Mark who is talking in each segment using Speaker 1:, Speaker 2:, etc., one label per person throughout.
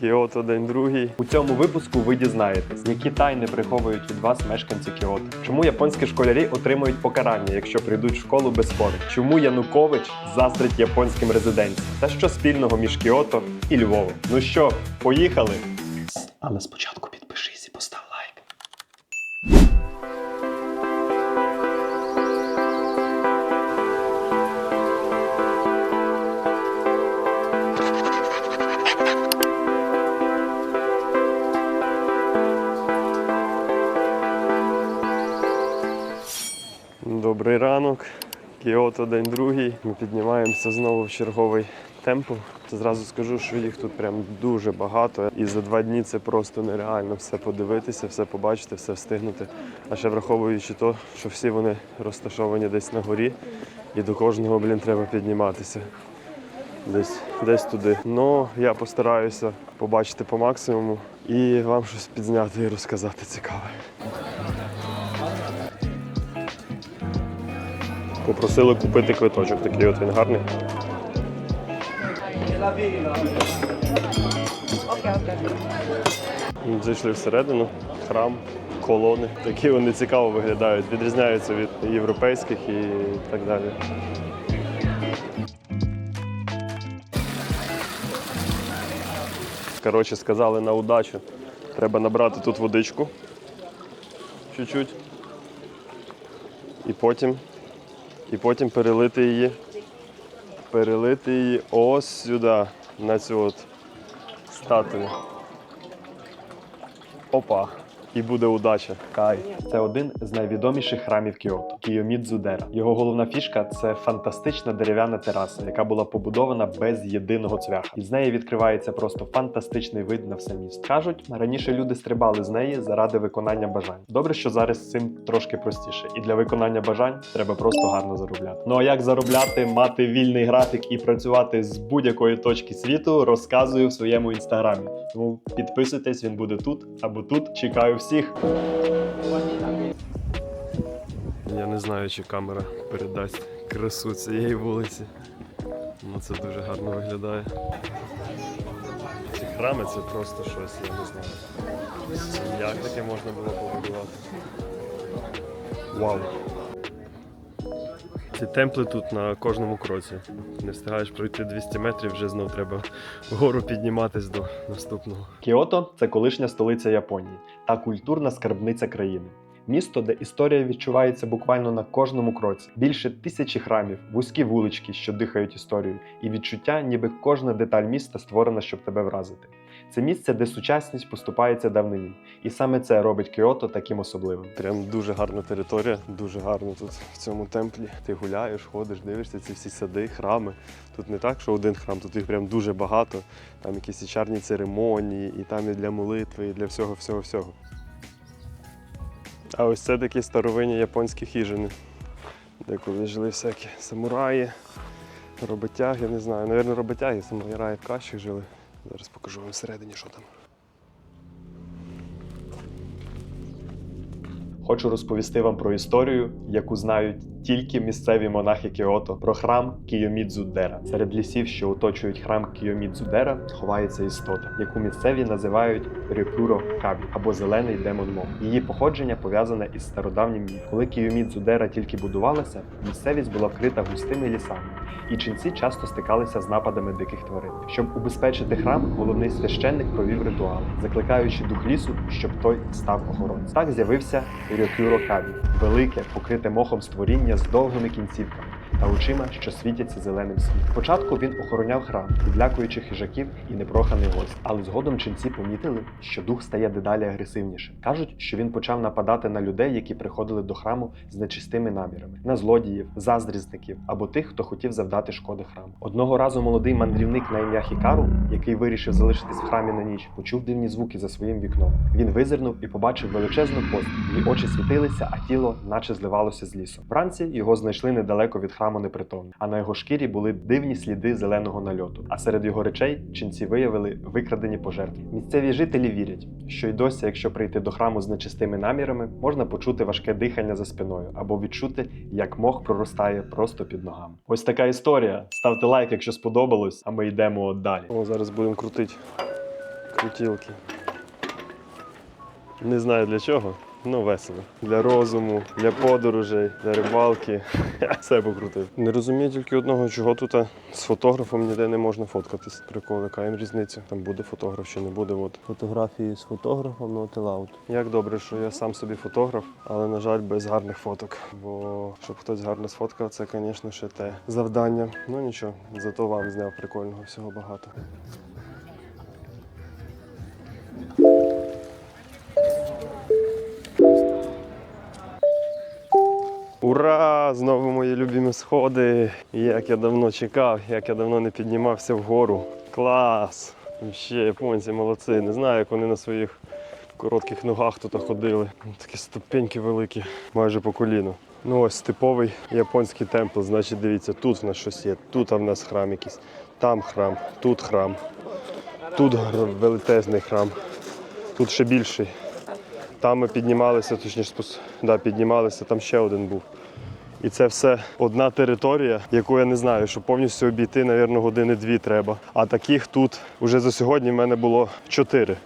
Speaker 1: Кіото день другий. У цьому випуску ви дізнаєтесь, які тайни приховують від вас мешканці Кіото. Чому японські школярі отримують покарання, якщо прийдуть в школу без форми? Чому Янукович заздрить японським резиденціям? Та що спільного між Кіото і Львовом? Ну що, поїхали? Але спочатку підпишись Добрий ранок. Кіото день другий. Ми піднімаємося знову в черговий темпл. Зразу скажу, що їх тут прям дуже багато. І за два дні це просто нереально все подивитися, все побачити, все встигнути. А ще враховуючи то, що всі вони розташовані десь на горі, і до кожного, блін, треба підніматися. Десь, десь туди. Ну, я постараюся побачити по максимуму і вам щось підзняти і розказати цікаве. Попросили купити квиточок, такий от він гарний. Зайшли всередину, храм, колони. Такі вони цікаво виглядають, відрізняються від європейських і так далі. Коротше, сказали на удачу. Треба набрати тут водичку. Чуть-чуть. І потім і потім перелити її. Перелити її ось сюди, на цю от статую. Опа! І буде удача. Кай. Це один з найвідоміших храмів Кіото Кіомідзудера. Його головна фішка це фантастична дерев'яна тераса, яка була побудована без єдиного цвяха. І з неї відкривається просто фантастичний вид на все місто. Кажуть, раніше люди стрибали з неї заради виконання бажань. Добре, що зараз цим трошки простіше. І для виконання бажань треба просто гарно заробляти. Ну а як заробляти, мати вільний графік і працювати з будь-якої точки світу, розказую в своєму інстаграмі. Тому підписуйтесь, він буде тут або тут. Чекаю всіх. Я не знаю, чи камера передасть красу цієї вулиці. Ну це дуже гарно виглядає. Ці храми це просто щось, я не знаю. Як таке можна було побудувати? Вау! Ці темпли тут на кожному кроці. Не встигаєш пройти 200 метрів, вже знов треба вгору підніматись до наступного. Кіото це колишня столиця Японії та культурна скарбниця країни. Місто, де історія відчувається буквально на кожному кроці. Більше тисячі храмів, вузькі вулички, що дихають історією, і відчуття, ніби кожна деталь міста створена, щоб тебе вразити. Це місце, де сучасність поступається давнині, і саме це робить Кіото таким особливим. Прям дуже гарна територія, дуже гарно тут в цьому темплі. Ти гуляєш, ходиш, дивишся ці всі сади, храми. Тут не так, що один храм, тут їх прям дуже багато. Там якісь чарні церемонії, і там і для молитви, і для всього, всього, всього. А ось це такі старовинні японські хижини, де колись жили всякі самураї, роботяги, не знаю. Навірно, роботяги, самураї в кращих жили. Зараз покажу вам всередині, що там. Хочу розповісти вам про історію, яку знають тільки місцеві монахи Кіото, про храм Кійомідзудера. Серед лісів, що оточують храм Кійомідзудера, ховається істота, яку місцеві називають Рюкюро Кабі або зелений демон Мо. Її походження пов'язане із стародавнім міфом. Коли Кійомідзудера тільки будувалася, місцевість була вкрита густими лісами, і ченці часто стикалися з нападами диких тварин. Щоб убезпечити храм, головний священник провів ритуал, закликаючи дух лісу, щоб той став охоронцем. Так з'явився Рюкюро Кабі велике, покрите мохом створіння з довгими кінцівками та очима, що світяться зеленим світлом. Спочатку він охороняв храм, відлякуючи хижаків і непроханий гость. Але згодом ченці помітили, що дух стає дедалі агресивнішим. Кажуть, що він почав нападати на людей, які приходили до храму з нечистими намірами, на злодіїв, заздрізників або тих, хто хотів завдати шкоди храму. Одного разу молодий мандрівник на ім'я Хікару, який вирішив залишитись в храмі на ніч, почув дивні звуки за своїм вікном. Він визирнув і побачив величезну постать. Її очі світилися, а тіло, наче зливалося з лісом. Вранці його знайшли недалеко від храму непритомним, а на його шкірі були дивні сліди зеленого нальоту. А серед його речей ченці виявили викрадені пожертви. Місцеві жителі вірять, що й досі, якщо прийти до храму з нечистими намірами, можна почути важке дихання за спиною або відчути, як мох проростає просто під ногами. Ось така історія. Ставте лайк, якщо сподобалось, а ми йдемо далі. О, зараз будемо крутити
Speaker 2: Крутілки. Не знаю для чого, ну весело. Для розуму, для подорожей, для рибалки. Я Все покрутив. Не розумію тільки одного, чого тут з фотографом ніде не можна фоткатись. Прикол, яка їм різниця. Там буде фотограф чи не буде. От. Фотографії з фотографом, ну телаут. Як добре, що я сам собі фотограф, але, на жаль, без гарних фоток. Бо щоб хтось гарно сфоткав, це, звісно, ще те завдання. Ну нічого, зато вам зняв прикольного всього багато. Знову мої любимі сходи. Як я давно чекав, як я давно не піднімався вгору. Клас! Ще японці молодці. Не знаю, як вони на своїх коротких ногах тут ходили. Такі ступеньки великі, майже по коліну. Ну ось типовий японський темпл. Значить, дивіться, тут в нас щось є, тут в нас храм якийсь, там храм, тут храм, тут величезний храм, тут ще більший. Там ми піднімалися, точніше, да, піднімалися, там ще один був. І це все одна територія, яку я не знаю, що повністю обійти, мабуть, години дві треба. А таких тут вже за сьогодні в мене було чотири.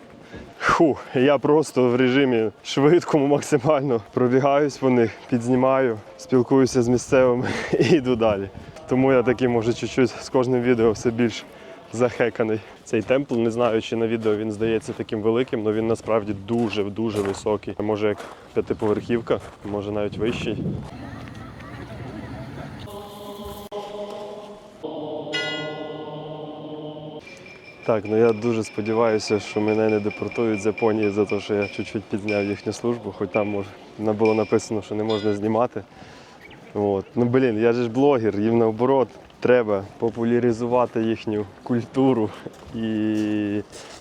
Speaker 2: Ху, я просто в режимі швидкому максимально пробігаюсь по них, підзнімаю, спілкуюся з місцевими і йду далі. Тому я такий, може, чуть-чуть з кожним відео все більш захеканий. Цей темпл, не знаю, чи на відео він здається таким великим, але він насправді дуже-дуже високий. Може як п'ятиповерхівка, може навіть вищий. Так, ну я дуже сподіваюся, що мене не депортують з Японії за те, що я чуть-чуть підзняв їхню службу, хоч там може, було написано, що не можна знімати. От. Ну блін, я ж блогер, їм наоборот треба популяризувати їхню культуру. І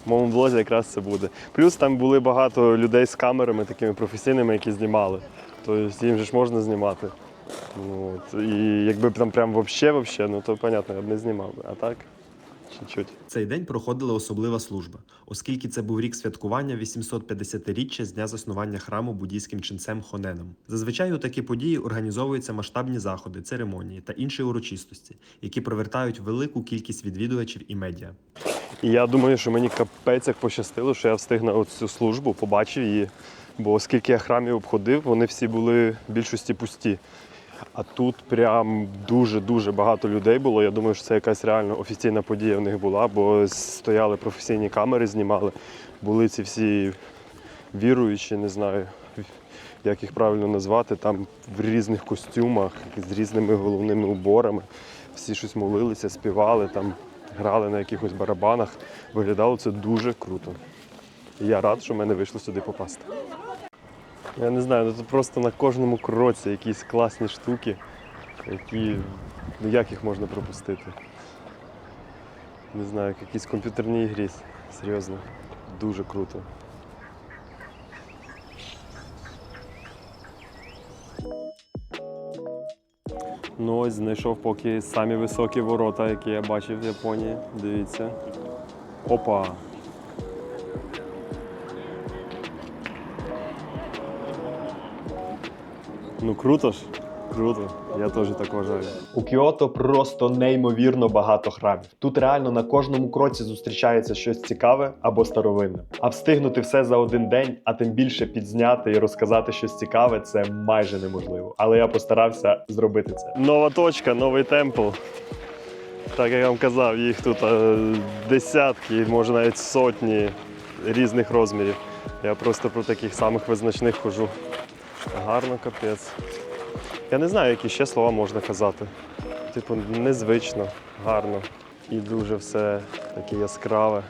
Speaker 2: в моєму блозі якраз це буде. Плюс там були багато людей з камерами такими професійними, які знімали. Тобто їм же ж можна знімати. От. І якби там прям вообще, вообще, ну то понятно, я б не знімав. А так, чуть-чуть.
Speaker 3: Цей день проходила особлива служба, оскільки це був рік святкування 850-річчя з дня заснування храму буддійським ченцем Хоненом. Зазвичай у такі події організовуються масштабні заходи, церемонії та інші урочистості, які привертають велику кількість відвідувачів і медіа.
Speaker 2: Я думаю, що мені капець як пощастило, що я встиг на цю службу, побачив її. Бо оскільки я храмів обходив, вони всі були в більшості пусті. А тут прям дуже-дуже багато людей було. Я думаю, що це якась реально офіційна подія в них була, бо стояли професійні камери, знімали. Були ці всі віруючі, не знаю, як їх правильно назвати, там в різних костюмах, з різними головними уборами. Всі щось молилися, співали, там, грали на якихось барабанах. Виглядало це дуже круто. І я рад, що в мене вийшло сюди попасти. Я не знаю, ну тут просто на кожному кроці якісь класні штуки, які. Ну як їх можна пропустити? Не знаю, як якісь комп'ютерні ігрі. Серйозно. Дуже круто. Ну ось знайшов поки самі високі ворота, які я бачив в Японії. Дивіться. Опа! Ну круто ж. Круто. Я теж так вважаю.
Speaker 1: У Кіото просто неймовірно багато храмів. Тут реально на кожному кроці зустрічається щось цікаве або старовинне. А встигнути все за один день, а тим більше підзняти і розказати щось цікаве, це майже неможливо. Але я постарався зробити це.
Speaker 2: Нова точка, новий темпл. Так як я вам казав, їх тут е, десятки, може навіть сотні різних розмірів. Я просто про таких самих визначних хожу. Гарно капець. Я не знаю, які ще слова можна казати. Типу, незвично, гарно. І дуже все таке яскраве.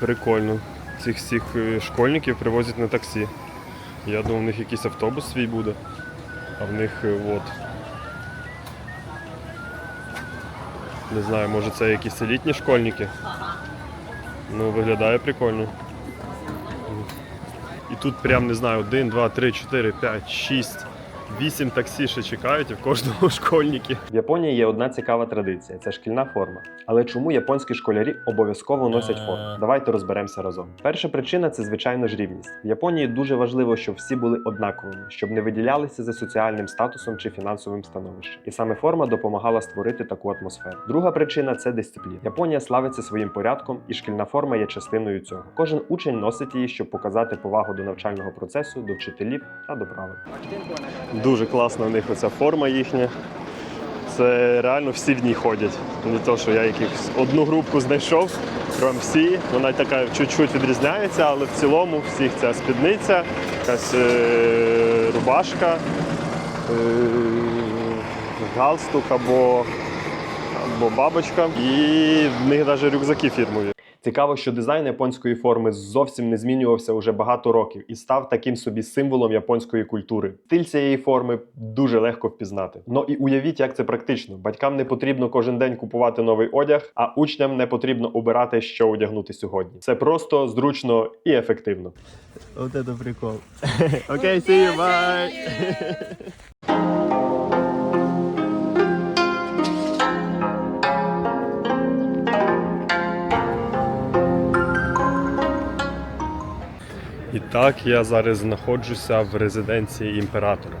Speaker 2: Прикольно. Цих всіх е, школьників привозять на таксі. Я думав, у них якийсь автобус свій буде, а в них е, от. Не знаю, може це якісь елітні школьники. Ну, виглядає прикольно. Тут прям не знаю, 1, 2, 3, 4, 5, 6 Вісім таксі ще чекають, і в кожного школьники.
Speaker 1: В Японії є одна цікава традиція це шкільна форма. Але чому японські школярі обов'язково носять форму? Давайте розберемося разом. Перша причина це звичайно ж рівність. В Японії дуже важливо, щоб всі були однаковими, щоб не виділялися за соціальним статусом чи фінансовим становищем. І саме форма допомагала створити таку атмосферу. Друга причина це дисципліна. Японія славиться своїм порядком, і шкільна форма є частиною цього. Кожен учень носить її, щоб показати повагу до навчального процесу, до вчителів та до правил.
Speaker 2: Дуже класна в них оця форма їхня. Це реально всі в ній ходять. Не то, що я якихось одну групку знайшов, прям всі. Вона така чуть-чуть відрізняється, але в цілому всіх ця спідниця, якась е- рубашка, е- галстук або, або бабочка. І в них навіть рюкзаки фірмові.
Speaker 1: Цікаво, що дизайн японської форми зовсім не змінювався уже багато років і став таким собі символом японської культури. Стиль цієї форми дуже легко впізнати. Ну і уявіть, як це практично. Батькам не потрібно кожен день купувати новий одяг, а учням не потрібно обирати, що одягнути сьогодні. Це просто зручно і ефективно.
Speaker 2: Вот это прикол. Окей, see you, bye. І так я зараз знаходжуся в резиденції імператора.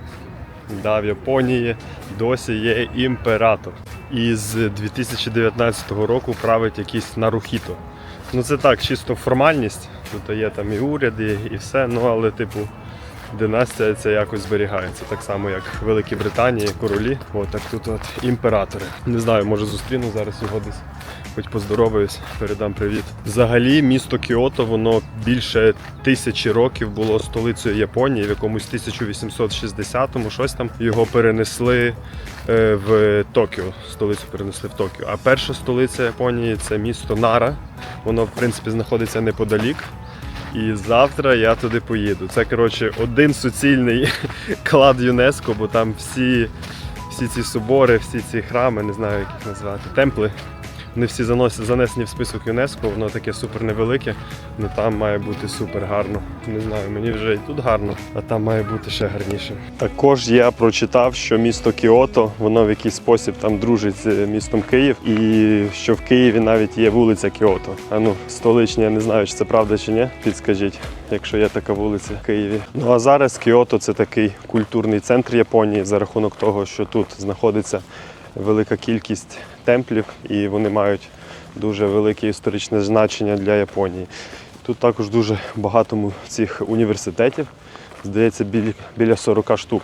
Speaker 2: Да, в Японії досі є імператор. І з 2019 року править якийсь Нарухіто. Ну це так, чисто формальність. Тут є там і уряд, і, і все. Ну але, типу, династія це якось зберігається. Так само, як в Великій Британії, королі. От так тут от імператори. Не знаю, може зустріну зараз його десь. Хоч поздороваюсь, передам привіт. Взагалі, місто Кіото, воно більше тисячі років було столицею Японії. В якомусь 1860-му щось там його перенесли е, в Токіо. Столицю перенесли в Токіо. А перша столиця Японії це місто Нара. Воно, в принципі, знаходиться неподалік. І завтра я туди поїду. Це коротше один суцільний клад ЮНЕСКО, бо там всі, всі ці собори, всі ці храми, не знаю, як їх назвати, темпли. Вони всі занесені в список ЮНЕСКО, воно таке супер невелике, але там має бути супер гарно. Не знаю, мені вже і тут гарно, а там має бути ще гарніше. Також я прочитав, що місто Кіото, воно в якийсь спосіб там дружить з містом Київ, і що в Києві навіть є вулиця Кіото. А ну, столичні, я не знаю, чи це правда чи ні. Підскажіть, якщо є така вулиця в Києві. Ну а зараз Кіото це такий культурний центр Японії за рахунок того, що тут знаходиться велика кількість темплів, і вони мають дуже велике історичне значення для Японії. Тут також дуже багато цих університетів, здається, біля, біля 40 штук.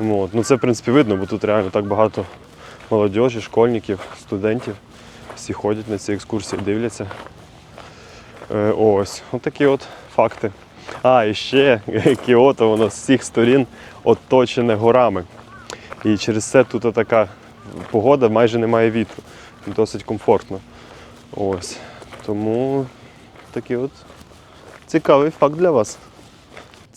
Speaker 2: От. Ну, це, в принципі, видно, бо тут реально так багато молодіжі, школьників, студентів. Всі ходять на ці екскурсії, дивляться. Е, ось, отакі от факти. А, і ще Кіото, воно з всіх сторін оточене горами. І через це тут така погода, майже немає вітру. Досить комфортно. Ось. Тому такий от цікавий факт для вас.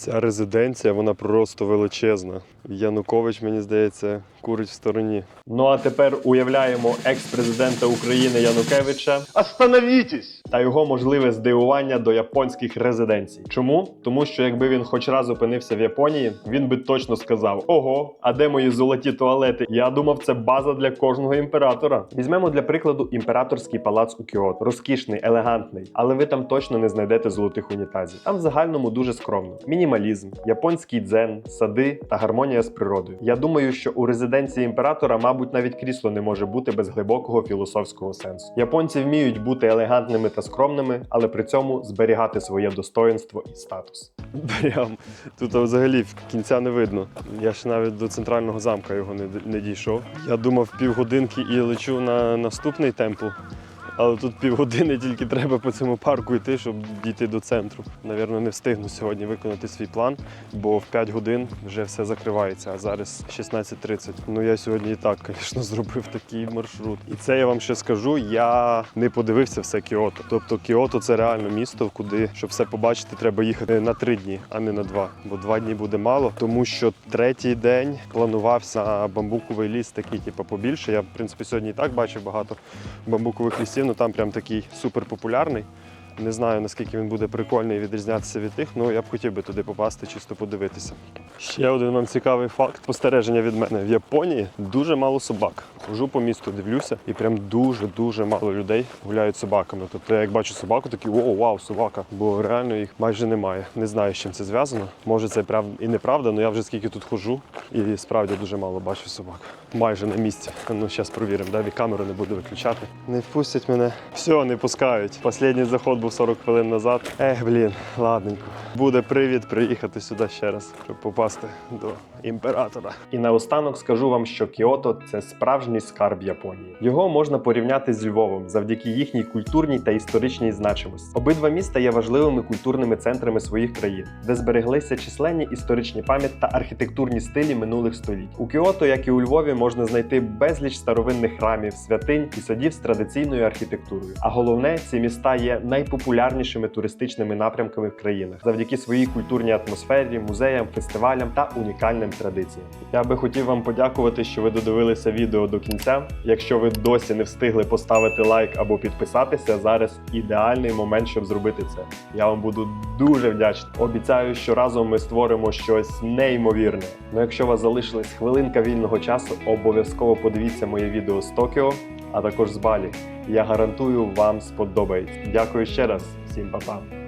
Speaker 2: Ця резиденція, вона просто величезна. Янукович, мені здається, курить в стороні.
Speaker 1: Ну а тепер уявляємо екс-президента України Янукевича
Speaker 4: Остановитесь!
Speaker 1: та його можливе здивування до японських резиденцій. Чому? Тому що якби він хоч раз опинився в Японії, він би точно сказав: Ого, а де мої золоті туалети? Я думав, це база для кожного імператора. Візьмемо для прикладу імператорський палац у Кіото. Розкішний, елегантний, але ви там точно не знайдете золотих унітазів. Там в загальному дуже скромно: мінімалізм, японський дзен, сади та гармонія з природою. Я думаю, що у резиденції імператора, мабуть, навіть крісло не може бути без глибокого філософського сенсу. Японці вміють бути елегантними та скромними, але при цьому зберігати своє достоинство і статус.
Speaker 2: Прям тут взагалі кінця не видно. Я ж навіть до центрального замка його не, не дійшов. Я думав півгодинки і лечу на наступний темпл. Але тут півгодини тільки треба по цьому парку йти, щоб дійти до центру. Навірно, не встигну сьогодні виконати свій план, бо в 5 годин вже все закривається, а зараз 16.30. Ну я сьогодні і так, звісно, зробив такий маршрут. І це я вам ще скажу. Я не подивився все Кіото. Тобто Кіото це реально місто, куди, щоб все побачити, треба їхати на три дні, а не на два. Бо два дні буде мало, тому що третій день планувався бамбуковий ліс, такий, типу, побільше. Я, в принципі, сьогодні і так бачив багато бамбукових лісів, ну там прям такий супер популярний. Не знаю наскільки він буде прикольний відрізнятися від тих, але я б хотів би туди попасти, чисто подивитися. Ще один вам цікавий факт спостереження від мене. В Японії дуже мало собак. Хожу по місту, дивлюся, і прям дуже-дуже мало людей гуляють собаками. Тобто, я як бачу собаку, такий о, вау, собака. Бо реально їх майже немає. Не знаю, з чим це зв'язано. Може, це прав і неправда, але я вже скільки тут хожу, і справді дуже мало бачу собак. Майже на місці. Ну, зараз провіримо, да? камеру не буду виключати. Не впустять мене. Все, не пускають. Останній заход був 40 хвилин назад. Ех, блін, ладненько. Буде привід приїхати сюди ще раз, щоб попасти до імператора.
Speaker 1: І наостанок скажу вам, що Кіото це справжній скарб Японії. Його можна порівняти з Львовом завдяки їхній культурній та історичній значимості. Обидва міста є важливими культурними центрами своїх країн, де збереглися численні історичні пам'ять та архітектурні стилі минулих століть. У Кіото, як і у Львові, можна знайти безліч старовинних храмів, святинь і садів з традиційною архітектурою. А головне, ці міста є найпопулярнішими туристичними напрямками в країнах завдяки своїй культурній атмосфері, музеям, фестивалям та унікальним традиціям. Я би хотів вам подякувати, що ви додивилися відео до кінця. Якщо ви досі не встигли поставити лайк або підписатися, зараз ідеальний момент, щоб зробити це. Я вам буду дуже вдячний. Обіцяю, що разом ми створимо щось неймовірне. Ну якщо у вас залишилась хвилинка вільного часу, обов'язково подивіться моє відео з Токіо, а також з Балі. Я гарантую, вам сподобається. Дякую ще раз, всім па-па.